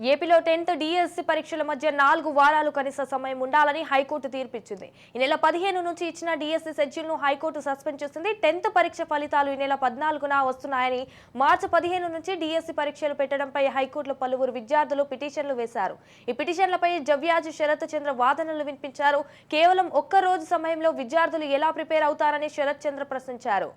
ఏపీలో tenth DSC పరీక్షల మధ్య నాలుగు వారాలు కనీస సమయం ఉండాలని హైకోర్టు తీర్పిచ్చింది. ఈ నెల పదిహేను నుంచి ఇచ్చిన డిఎస్సి షెడ్యూల్ను హైకోర్టు సస్పెండ్ చేసింది. టెన్త్ పరీక్ష ఫలితాలు ఈ నెల పద్నాలుగున వస్తున్నాయని మార్చి పదిహేను నుంచి డిఎస్సి పరీక్షలు పెట్టడంపై హైకోర్టులో పలువురు విద్యార్థులు పిటిషన్లు వేశారు. ఈ పిటిషన్లపై జవ్యాజ్ శరత్ చంద్ర వాదనలు వినిపించారు. కేవలం ఒక్క రోజు సమయంలో విద్యార్థులు ఎలా ప్రిపేర్ అవుతారని శరత్ చంద్ర ప్రశ్నించారు.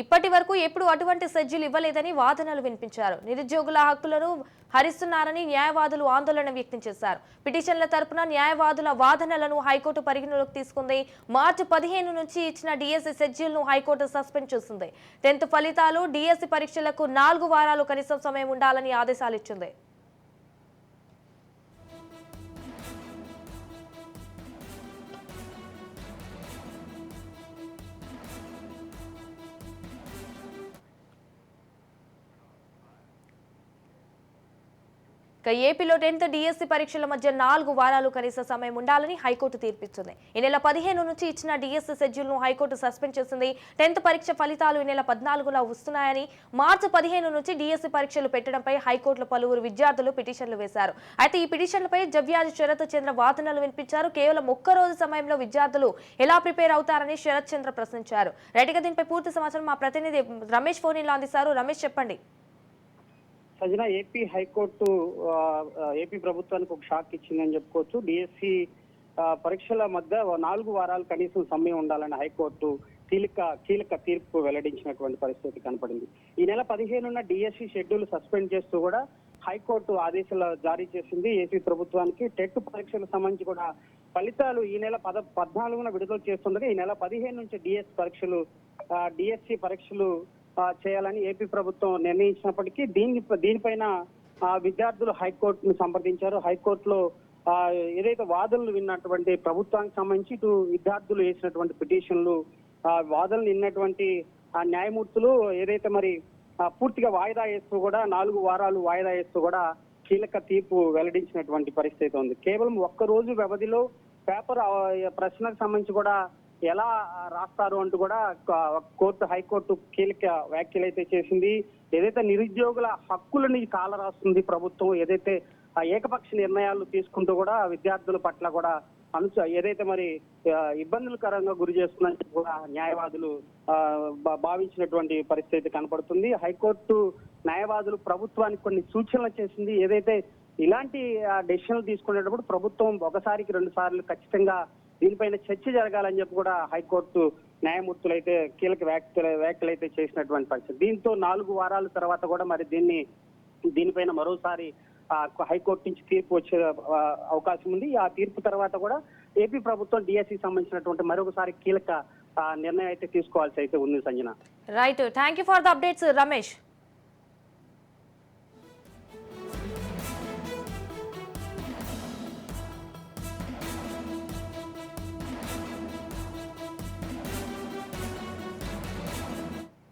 ఇప్పటి వరకు ఎప్పుడు అటువంటి సజ్జీలు ఇవ్వలేదని వాదనలు వినిపించారు. నిరుద్యోగుల హక్కులను హరిస్తున్నారని న్యాయవాదులు ఆందోళన వ్యక్తం చేశారు. పిటిషన్ల తరపున న్యాయవాదుల వాదనలను హైకోర్టు పరిగణలోకి తీసుకుంది. మార్చి పదిహేను నుంచి ఇచ్చిన డిఎస్సి షెడ్యూల్ను హైకోర్టు సస్పెండ్ చేసింది టెన్త్ ఫలితాలు డిఎస్సి పరీక్షలకు నాలుగు వారాలు కనీసం సమయం ఉండాలని ఆదేశాలు ఇచ్చింది. ఇక ఏపీలో టెన్త్ డిఎస్సీ పరీక్షల మధ్య నాలుగు వారాలు కనీస సమయం ఉండాలని హైకోర్టు తీర్పిస్తుంది ఈ నెల పదిహేను నుంచి ఇచ్చిన డిఎస్సి షెడ్యూల్ను హైకోర్టు సస్పెండ్ చేసింది. టెన్త్ పరీక్ష ఫలితాలు ఈ నెల పద్నాలుగున వస్తున్నాయని మార్చి పదిహేను నుంచి డిఎస్సీ పరీక్షలు పెట్టడంపై హైకోర్టులో పలువురు విద్యార్థులు పిటిషన్లు వేశారు. అయితే ఈ పిటిషన్లపై జవ్యాజు శరత్ చంద్ర వాదనలు వినిపించారు. కేవలం ఒక్క రోజు సమయంలో విద్యార్థులు ఎలా ప్రిపేర్ అవుతారని శరత్ చంద్ర ప్రశ్నించారు. రైట్గా దీనిపై పూర్తి సమాచారం మా ప్రతినిధి రమేష్ ఫోన్ ఇలా అందిస్తారు. రమేష్ చెప్పండి. సజన ఏపీ హైకోర్టు ఏపీ ప్రభుత్వానికి ఒక షాక్ ఇచ్చిందని చెప్పుకోవచ్చు. డిఎస్సి పరీక్షల మధ్య నాలుగు వారాలు కనీసం సమయం ఉండాలని హైకోర్టు కీలక కీలక తీర్పు వెల్లడించినటువంటి పరిస్థితి కనపడింది. ఈ నెల పదిహేనున్న డిఎస్సి షెడ్యూల్ సస్పెండ్ చేస్తూ కూడా హైకోర్టు ఆదేశాలు జారీ చేసింది. ఏపీ ప్రభుత్వానికి టెట్ పరీక్షలకు సంబంధించి కూడా ఫలితాలు ఈ నెల పద పద్నాలుగున విడుదల చేస్తుండగా ఈ నెల పదిహేను నుంచి డిఎస్ పరీక్షలు డిఎస్సి పరీక్షలు చేయాలని ఏపీ ప్రభుత్వం నిర్ణయించినప్పటికీ దీని దీనిపైన ఆ, విద్యార్థులు హైకోర్టును సంప్రదించారు. హైకోర్టులో ఆ, ఏదైతే వాదనలు విన్నటువంటి ప్రభుత్వానికి సంబంధించి ఇటు విద్యార్థులు వేసినటువంటి పిటిషన్లు ఆ, వాదనలు విన్నటువంటి ఆ న్యాయమూర్తులు ఏదైతే మరి పూర్తిగా వాయిదా వేస్తూ కూడా నాలుగు వారాలు వాయిదా వేస్తూ కూడా కీలక తీర్పు వెల్లడించినటువంటి పరిస్థితి ఉంది. కేవలం ఒక్క రోజు వ్యవధిలో పేపర్ ప్రశ్నకు సంబంధించి కూడా ఎలా రాస్తారు అంటూ కూడా కోర్టు హైకోర్టు కీలక వ్యాఖ్యలు అయితే చేసింది. ఏదైతే నిరుద్యోగుల హక్కులని కాల రాస్తుంది ప్రభుత్వం ఏదైతే ఏకపక్ష నిర్ణయాలు తీసుకుంటూ కూడా విద్యార్థుల పట్ల కూడా అనుచ ఏదైతే మరి ఇబ్బందులకరంగా గురి చేస్తుందని కూడా న్యాయవాదులు భా- భావించినటువంటి పరిస్థితి కనపడుతుంది. హైకోర్టు న్యాయవాదులు ప్రభుత్వానికి కొన్ని సూచనలు చేసింది. ఏదైతే ఇలాంటి డెసిషన్లు తీసుకునేటప్పుడు ప్రభుత్వం ఒకసారికి రెండు సార్లు ఖచ్చితంగా దీనిపైన చర్చ జరగాలని చెప్పి కూడా హైకోర్టు న్యాయమూర్తులు అయితే కీలక వ్యాఖ్యలు వ్యాఖ్యలు అయితే చేసినటువంటి పరిస్థితి. దీంతో నాలుగు వారాల తర్వాత కూడా మరి దీన్ని దీనిపైన మరోసారి హైకోర్టు నుంచి తీర్పు వచ్చే అవకాశం ఉంది. ఆ తీర్పు తర్వాత కూడా ఏపీ ప్రభుత్వం డిఎస్సి సంబంధించినటువంటి మరొకసారి కీలక ఆ, నిర్ణయం అయితే తీసుకోవాల్సి అయితే ఉంది Sanjana. Right thank you for the updates Ramesh